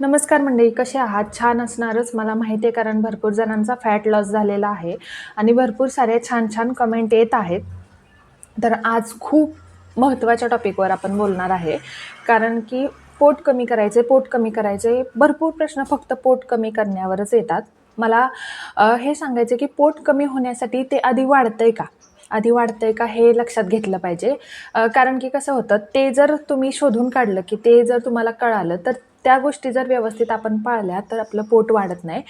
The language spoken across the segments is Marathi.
नमस्कार मंडळी कसे आहात? छान असणारच. मला माहिती आहे कारण भरपूर जणांचा फॅट लॉस झालेला आहे आणि भरपूर सारे छान छान कमेंट येत आहेत. तर आज खूप महत्त्वाच्या टॉपिकवर आपण बोलणार आहे. कारण की पोट कमी करायचे पोट कमी करायचे भरपूर प्रश्न फक्त पोट कमी करण्यावरच येतात. मला हे सांगायचं की पोट कमी होण्यासाठी ते आधी वाढतंय का? आधी वाढतंय का हे लक्षात घेतलं पाहिजे. कारण की कसं होतं ते जर तुम्ही शोधून काढलं की ते जर तुम्हाला कळालं तर त्या गोष्टी जर व्यवस्थित आपण पाळल्या तर आपलं पोट वाढत नाही.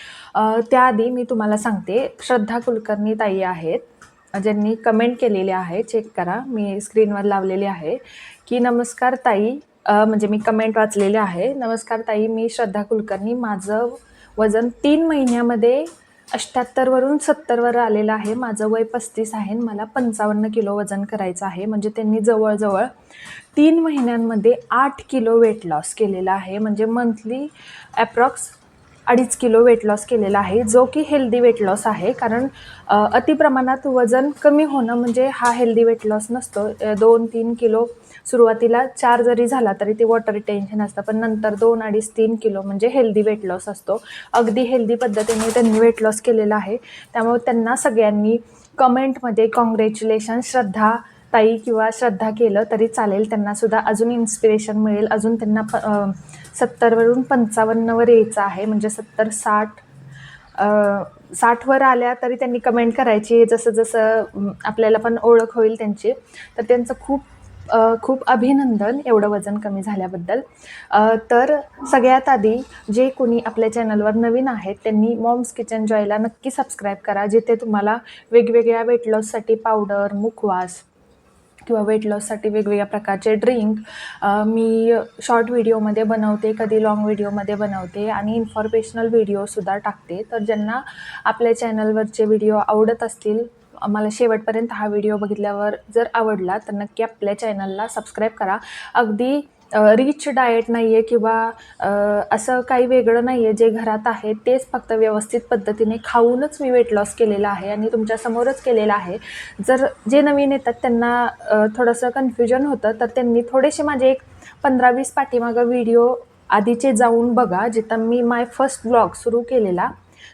त्याआधी मी तुम्हाला सांगते श्रद्धा कुलकर्णी ताई आहेत ज्यांनी कमेंट केलेली आहे चेक करा. मी स्क्रीनवर लावलेली आहे की नमस्कार ताई म्हणजे मी कमेंट वाचलेले आहे. नमस्कार ताई मी श्रद्धा कुलकर्णी. माझं वजन तीन महिन्यामध्ये अठ्ठ्याहत्तरवरून सत्तरवर आलेलं आहे. माझं वय पस्तीस आहे आणि मला पंचावन्न किलो वजन करायचं आहे. म्हणजे त्यांनी जवळजवळ तीन महिन्यांमध्ये आठ किलो वेट लॉस केलेला आहे. म्हणजे मंथली ॲप्रॉक्स अडीच किलो वेट लॉस केलेला आहे जो की हेल्दी वेट लॉस आहे. कारण अतिप्रमाणात वजन कमी होणं म्हणजे हा हेल्दी वेट लॉस नसतो. दोन तीन किलो सुरुवातीला चार जरी झाला तरी ते वॉटर रिटेन्शन असतं पण नंतर दोन अडीच तीन किलो म्हणजे हेल्दी वेट लॉस असतो. अगदी हेल्दी पद्धतीने त्यांनी वेट लॉस केलेला आहे. त्यामुळे त्यांना सगळ्यांनी कमेंटमध्ये कॉंग्रॅच्युलेशन श्रद्धा ताई किंवा श्रद्धा केलं तरी चालेल. त्यांना सुद्धा अजून इन्स्पिरेशन मिळेल. अजून त्यांना प सत्तरवरून पंचावन्नवर यायचं आहे. म्हणजे सत्तर साठ साठवर आल्या तरी त्यांनी कमेंट करायची. जसं जसं आपल्याला पण ओळख होईल त्यांची. तर त्यांचं खूप खूप अभिनंदन एवढं वजन कमी झाल्याबद्दल. तर सगळ्यात आधी जे कोणी आपल्या चॅनलवर नवीन आहेत त्यांनी मॉम्स किचन जॉयला नक्की सबस्क्राईब करा. जिथे तुम्हाला वेगवेगळ्या वेट लॉससाठी पावडर मुखवास किंवा वेट लॉससाठी वेगवेगळ्या प्रकारचे ड्रिंक मी शॉर्ट व्हिडिओमध्ये बनवते कधी लाँग व्हिडिओमध्ये बनवते आणि इन्फॉर्मेशनल व्हिडिओसुद्धा टाकते. तर ज्यांना आपल्या चॅनलवरचे व्हिडिओ आवडत असतील मला शेवटपर्यंत हा व्हिडिओ बघितल्यावर जर आवडला तर नक्की आपल्या चॅनलला सबस्क्राईब करा. अगदी रिच डाएट नाही आहे किंवा असं काही वेगळं नाही आहे जे घरात आहे तेच फक्त व्यवस्थित पद्धतीने खाऊनच मी वेट लॉस केलेला आहे आणि तुमच्यासमोरच केलेला आहे. जर जे नवीन येतात त्यांना थोडंसं कन्फ्युजन होतं तर त्यांनी थोडेसे माझे एक पंधरा वीस पाठीमागं व्हिडिओ आधीचे जाऊन बघा जिथं मी माय फर्स्ट ब्लॉग सुरू केलेला.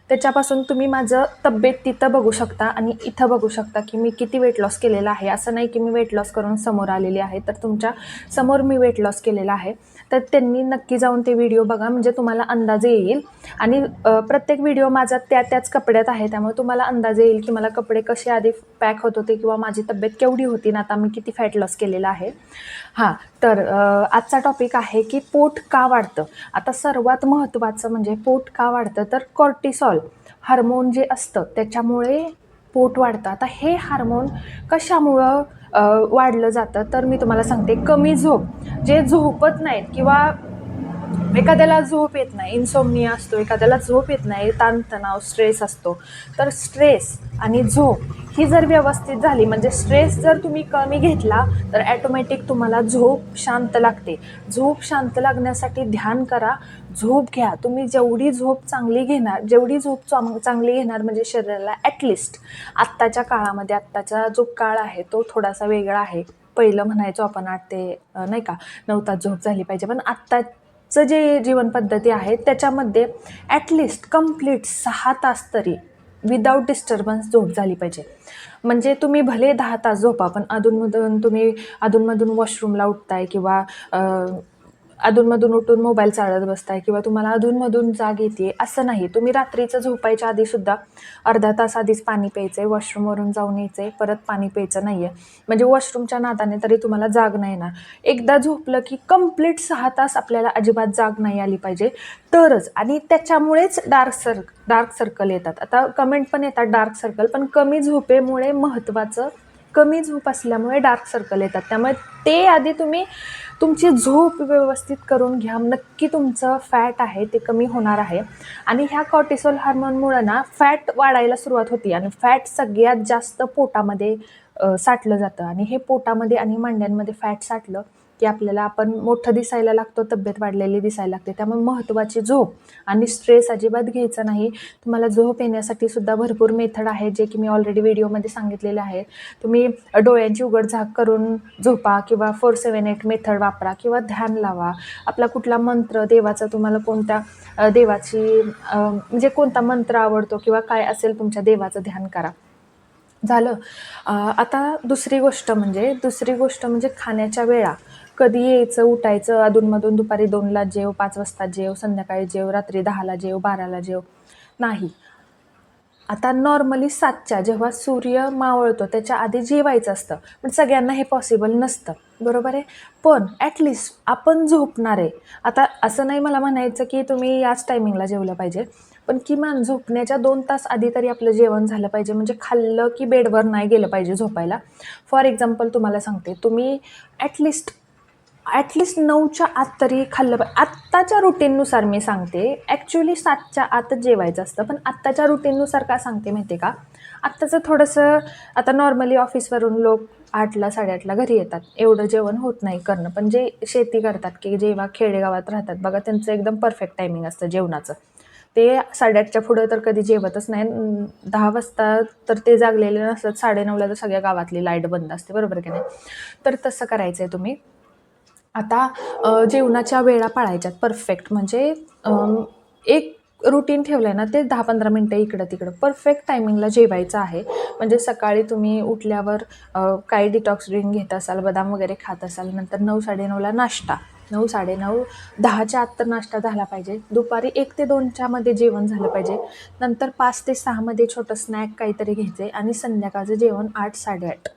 त्याच्यापासून तुम्ही माझं तब्येत तिथं बघू शकता आणि इथं बघू शकता की मी किती वेट लॉस केलेला आहे. असं नाही की मी वेट लॉस करून समोर आलेली आहे तर तुमच्यासमोर मी वेट लॉस केलेला आहे. तर त्यांनी नक्की जाऊन ते व्हिडिओ बघा म्हणजे तुम्हाला अंदाज येईल. आणि प्रत्येक व्हिडिओ माझा त्या त्याच कपड्यात आहे त्यामुळे तुम्हाला अंदाज येईल की मला कपडे कसे आधी पॅक होत होते किंवा माझी तब्येत केवढी होती ना आता मी किती फॅट लॉस केलेला आहे. हां तर आजचा टॉपिक आहे की पोट का वाढतं? आता सर्वात महत्त्वाचं म्हणजे पोट का वाढतं? तर कॉर्टिसॉल हार्मोन जे असतं त्याच्यामुळे पोट वाढतं. आता हे हार्मोन कशामुळं वाढलं जातं? तर मी तुम्हाला सांगते. कमी झोप. जे झोपत नाहीत किंवा एखाद्याला झोप येत नाही इन्सोमनिया असतो एखाद्याला झोप येत नाही ताणतणाव स्ट्रेस असतो. तर स्ट्रेस आणि झोप ही जर व्यवस्थित झाली म्हणजे स्ट्रेस जर तुम्ही कमी घेतला तर ॲटोमॅटिक तुम्हाला झोप शांत लागते. झोप शांत लागण्यासाठी ध्यान करा. झोप घ्या. तुम्ही जेवढी झोप चांगली घेणार जेवढी झोप चांगली घेणार म्हणजे शरीराला ॲटलिस्ट आत्ताच्या काळामध्ये आत्ताचा जो काळ आहे तो थोडासा वेगळा आहे. पहिलं म्हणायचो आपण आठ ते नाही का नऊ तास झोप झाली पाहिजे. पण आत्ताचं जे जीवनपद्धती आहे त्याच्यामध्ये ॲटलिस्ट कंप्लीट सहा तास तरी विदाऊट डिस्टर्बन्स झोप झाली पाहिजे. म्हणजे तुम्ही भले दहा तास झोपा पण अधूनमधून तुम्ही अधूनमधून वॉशरूमला उठताय किंवा अधूनमधून उठून मोबाईल चालत बसताय किंवा तुम्हाला अधूनमधून जाग येते असं नाही. तुम्ही रात्रीचं झोपायच्या आधीसुद्धा अर्धा तास आधीच पाणी प्यायचं आहे वॉशरूमवरून जाऊन यायचं आहे परत पाणी प्यायचं नाही आहे म्हणजे वॉशरूमच्या नादाने तरी तुम्हाला जाग नाही येणार. एकदा झोपलं की कंप्लीट सहा तास आपल्याला अजिबात जाग नाही आली पाहिजे. तरच आणि त्याच्यामुळेच डार्क सर्क डार्क सर्कल येतात. आता कमेंट पण येतात डार्क सर्कल पण कमी झोपेमुळे महत्त्वाचं कमी झोप असल्यामुळे डार्क सर्कल येतात. त्यामुळे ते आधी तुम्ही तुमची झोप व्यवस्थित करून घ्या. नक्की तुमचं फॅट आहे ते कमी होणार आहे. आणि ह्या कॉर्टिसोल हार्मोनमुळं ना फॅट वाढायला सुरुवात होती आणि फॅट सगळ्यात जास्त पोटामध्ये साठलं जातं. आणि हे पोटामध्ये आणि मांड्यांमध्ये फॅट साठलं की आपल्याला आपण मोठं दिसायला लागतो तब्येत वाढलेली दिसायला लागते. त्यामुळे महत्त्वाची झोप आणि स्ट्रेस अजिबात घ्यायचा नाही. तुम्हाला झोप येण्यासाठी सुद्धा भरपूर मेथड आहे जे की मी ऑलरेडी व्हिडिओमध्ये सांगितलेले आहेत. तुम्ही डोळ्यांची उघड झाक करून झोपा किंवा फोर सेवन एट मेथड वापरा किंवा ध्यान लावा. आपला कुठला मंत्र देवाचा तुम्हाला कोणत्या देवाची म्हणजे कोणता मंत्र आवडतो किंवा काय असेल तुमच्या देवाचं ध्यान करा. झालं. आता दुसरी गोष्ट म्हणजे दुसरी गोष्ट म्हणजे खाण्याच्या वेळा. कधी यायचं उठायचं अधूनमधून दुपारी दोनला जेव पाच वाजता जेव संध्याकाळी जेव रात्री दहाला जेव बाराला जेव. नाही. आता नॉर्मली सातच्या जेव्हा सूर्य मावळतो त्याच्या आधी जेवायचं असतं. पण सगळ्यांना हे पॉसिबल नसतं. बरोबर आहे? पण ॲटलिस्ट आपण झोपणार आहे. आता असं नाही मला म्हणायचं की तुम्ही याच टायमिंगला जेवलं पाहिजे. पण किमान झोपण्याच्या दोन तास आधी तरी आपलं जेवण झालं पाहिजे. म्हणजे खाल्लं की बेडवर नाही गेलं पाहिजे झोपायला. फॉर एक्झाम्पल तुम्हाला सांगते. तुम्ही ॲटलिस्ट ॲटलिस्ट नऊच्या आत तरी खाल्लं पाहिजे. आत्ताच्या रुटीननुसार मी सांगते. ॲक्च्युली सातच्या आतच जेवायचं असतं. पण आत्ताच्या रुटीननुसार का सांगते माहिती आहे का? आत्ताचं थोडंसं आता नॉर्मली ऑफिसवरून लोक आठला साडेआठला घरी येतात. एवढं जेवण होत नाही करणं. पण जे शेती करतात की जेव्हा खेडेगावात राहतात बघा त्यांचं एकदम परफेक्ट टायमिंग असतं जेवणाचं. ते साडेआठच्या पुढं तर कधी जेवतच नाही. दहा वाजता तर ते जागलेले नसतात. साडेनऊला तर सगळ्या गावातली लाइट बंद असते. बरोबर की नाही? तर तसं करायचं आहे तुम्ही. आता जेवणाच्या वेळा पाळायच्यात. परफेक्ट म्हणजे एक रुटीन ठेवलं आहे ना ते दहा पंधरा मिनटं इकडं तिकडं परफेक्ट टायमिंगला जेवायचं आहे. म्हणजे सकाळी तुम्ही उठल्यावर काही डिटॉक्स ड्रिंक घेत असाल बदाम वगैरे खात असाल नंतर नऊ साडेनऊला नाश्ता. नऊ साडेनऊ दहाच्या आत तर नाश्ता झाला पाहिजे. दुपारी एक ते दोनच्यामध्ये जेवण झालं पाहिजे. नंतर पाच ते सहामध्ये छोटं स्नॅक काहीतरी घ्यायचं आहे आणि संध्याकाळचं जेवण आठ साडेआठ.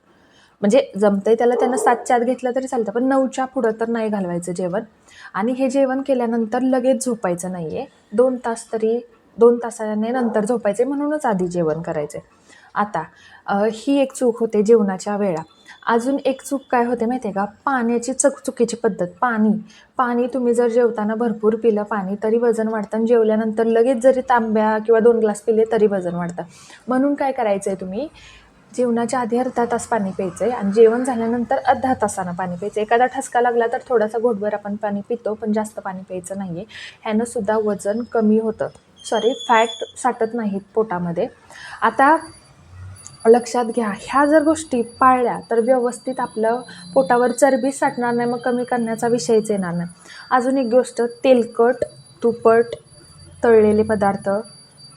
म्हणजे जमतंय त्याला त्यांना सातच्या आत घेतलं तरी चालतं पण नऊच्या पुढं तर नाही घालवायचं जेवण. आणि हे जेवण केल्यानंतर लगेच झोपायचं नाही आहे दोन तास तरी दोन तासाने नंतर झोपायचे म्हणूनच आधी जेवण करायचे आता ही एक चूक होते जेवणाच्या वेळा. अजून एक चूक काय होते माहिती आहे का? पाण्याची चक चुकीची पद्धत. पाणी. पाणी तुम्ही जर जेवताना भरपूर पिलं पाणी तरी वजन वाढतं आणि जेवल्यानंतर लगेच जरी तांब्या किंवा दोन ग्लास पिले तरी वजन वाढतं. म्हणून काय करायचं आहे तुम्ही? जेवणाच्या आधी अर्धा तास पाणी प्यायचं आहे आणि जेवण झाल्यानंतर अर्धा तासानं पाणी प्यायचं एखादा ठसका लागला तर थोडासा घोटभर आपण पाणी पितो पण जास्त पाणी प्यायचं नाही आहे ह्यानंसुद्धा वजन कमी होतं. सॉरी फॅट साठत नाहीत पोटामध्ये. आता लक्षात घ्या ह्या जर गोष्टी पाळल्या तर व्यवस्थित आपलं पोटावर चरबी साठणार नाही मग कमी करण्याचा विषयच येणार नाही. अजून एक गोष्ट तेलकट तुपट तळलेले पदार्थ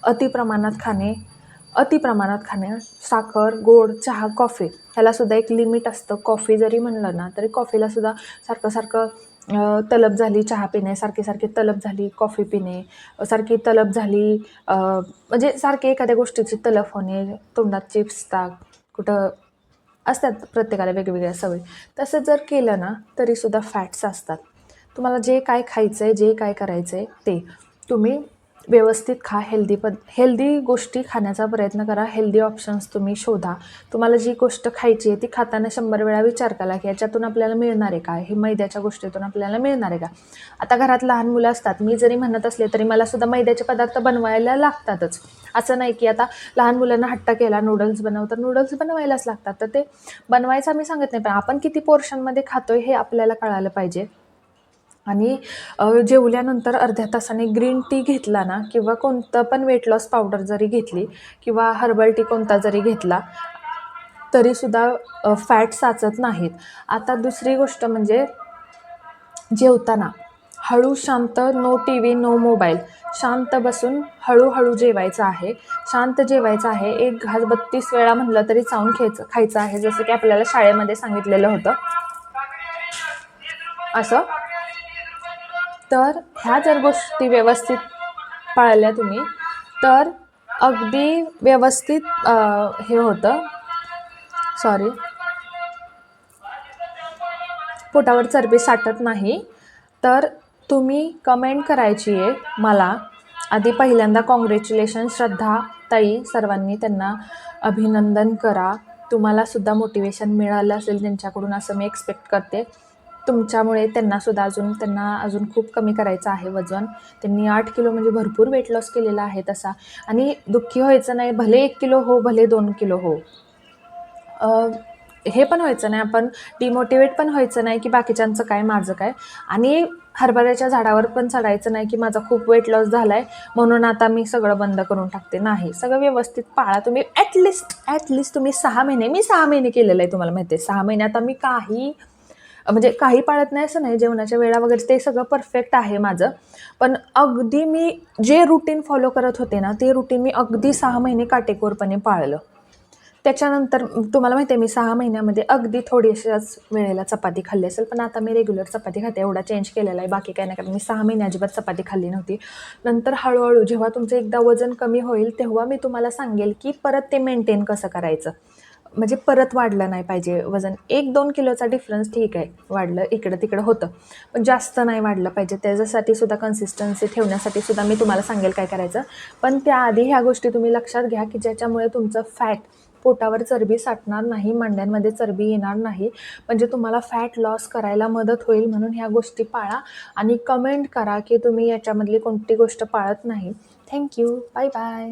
अति प्रमाणात खाणे अति प्रमाणात खाणे साखर गोड चहा कॉफी ह्यालासुद्धा एक लिमिट असतं. कॉफी जरी म्हणलं ना तरी कॉफीला सुद्धा सारखं सारखं तलब झाली चहा पिणे सारखी सारखी तलब झाली कॉफी पिणे सारखी तलब झाली म्हणजे सारखी एखाद्या गोष्टीची तलफ होणे तोंडात चिप्स टाक कुठं असतात प्रत्येकाला वेगवेगळ्या सवयी. तसं जर केलं ना तरीसुद्धा फॅट्स असतात. तुम्हाला जे काय खायचं आहे जे काय करायचं आहे ते तुम्ही व्यवस्थित खा हेल्दी पद हेल्दी गोष्टी खाण्याचा प्रयत्न करा. हेल्दी ऑप्शन्स तुम्ही शोधा. तुम्हाला जी गोष्ट खायची आहे ती खाताना शंभर वेळा विचार करा की याच्यातून आपल्याला मिळणार आहे का? हे मैद्याच्या गोष्टीतून आपल्याला मिळणार आहे का? आता घरात लहान मुलं असतात. मी जरी म्हणत असले तरी मला सुद्धा मैद्याचे पदार्थ बनवायला लागतातच. असं नाही की आता लहान मुलांना हट्ट केला नूडल्स बनव तर नूडल्स बनवायलाच लागतात. तर ते बनवायचं मी सांगत नाही पण आपण किती पोर्शनमध्ये खातोय हे आपल्याला कळालं पाहिजे. आणि जेवल्यानंतर अर्ध्या तासाने ग्रीन टी घेतला ना किंवा कोणतं पण वेट लॉस पावडर जरी घेतली किंवा हर्बल टी कोणता जरी घेतला तरीसुद्धा फॅट साचत नाहीत. आता दुसरी गोष्ट म्हणजे जेवताना हळू शांत no T V no mobile शांत बसून हळूहळू जेवायचं आहे. शांत जेवायचं आहे एक घास बत्तीस वेळा म्हणलं तरी चावून खायचं खायचं आहे जसं की आपल्याला शाळेमध्ये सांगितलेलं होतं. असं? तर ह्या जर गोष्टी व्यवस्थित पाळल्या तुम्ही तर अगदी व्यवस्थित हे होतं. सॉरी पोटावर चरबी साठत नाही. तर तुम्ही कमेंट करायची आहे मला. आधी पहिल्यांदा कॉंग्रॅच्युलेशन श्रद्धा ताई सर्वांनी त्यांना अभिनंदन करा. तुम्हालासुद्धा मोटिवेशन मिळालं असेल त्यांच्याकडून असं मी एक्सपेक्ट करते. तुमच्यामुळे त्यांनासुद्धा अजून त्यांना अजून खूप कमी करायचं आहे वजन. त्यांनी आठ किलो म्हणजे भरपूर वेट लॉस केलेला आहे तसा. आणि दुःखी व्हायचं नाही भले एक किलो हो भले दोन किलो हो. हे पण व्हायचं नाही. आपण डिमोटिवेट पण व्हायचं नाही की बाकीच्यांचं काय माझं काय. आणि हरभऱ्याच्या झाडावर पण चढायचं नाही की माझा खूप वेट लॉस झाला आहे म्हणून आता मी सगळं बंद करून टाकते. नाही सगळं व्यवस्थित पाळा. तुम्ही ॲटलिस्ट ॲटलिस्ट तुम्ही सहा महिने मी सहा महिने केलेलं आहे तुम्हाला माहिती आहे सहा महिन्यात मी काही म्हणजे काही पाळत नाही असं नाही. जेवणाच्या वेळा वगैरे ते सगळं परफेक्ट आहे माझं. पण अगदी मी जे रुटीन फॉलो करत होते ना ते रुटीन मी अगदी सहा महिने काटेकोरपणे पाळलं. त्याच्यानंतर तुम्हाला माहिती आहे मी सहा महिन्यामध्ये अगदी थोडीशाच वेळेला चपाती खाल्ली असेल पण आता मी रेग्युलर चपाती खाते. एवढा चेंज केलेला आहे. बाकी काय नाही कारण मी सहा महिने अजिबात चपाती खाल्ली नव्हती. नंतर हळूहळू जेव्हा तुमचं एकदा वजन कमी होईल तेव्हा मी तुम्हाला सांगेल की परत ते मेंटेन कसं करायचं. म्हणजे परत वाढलं नाही पाहिजे. वजन एक दोन किलोचा डिफरन्स ठीक आहे वाढलं इकडं तिकडं होतं. पण जास्त नाही वाढलं पाहिजे. त्याच्यासाठी सुद्धा कन्सिस्टन्सी ठेवण्यासाठी सुद्धा मी तुम्हाला सांगेल काय करायचं. पण त्याआधी ह्या गोष्टी तुम्ही लक्षात घ्या की ज्याच्यामुळे तुमचं फॅट पोटावर चरबी साठणार नाही मांड्यांमध्ये चरबी येणार नाही. म्हणजे तुम्हाला फॅट लॉस करायला मदत होईल म्हणून ह्या गोष्टी पाळा आणि कमेंट करा की तुम्ही याच्यामधली कोणती गोष्ट पाळत नाही. Thank you bye bye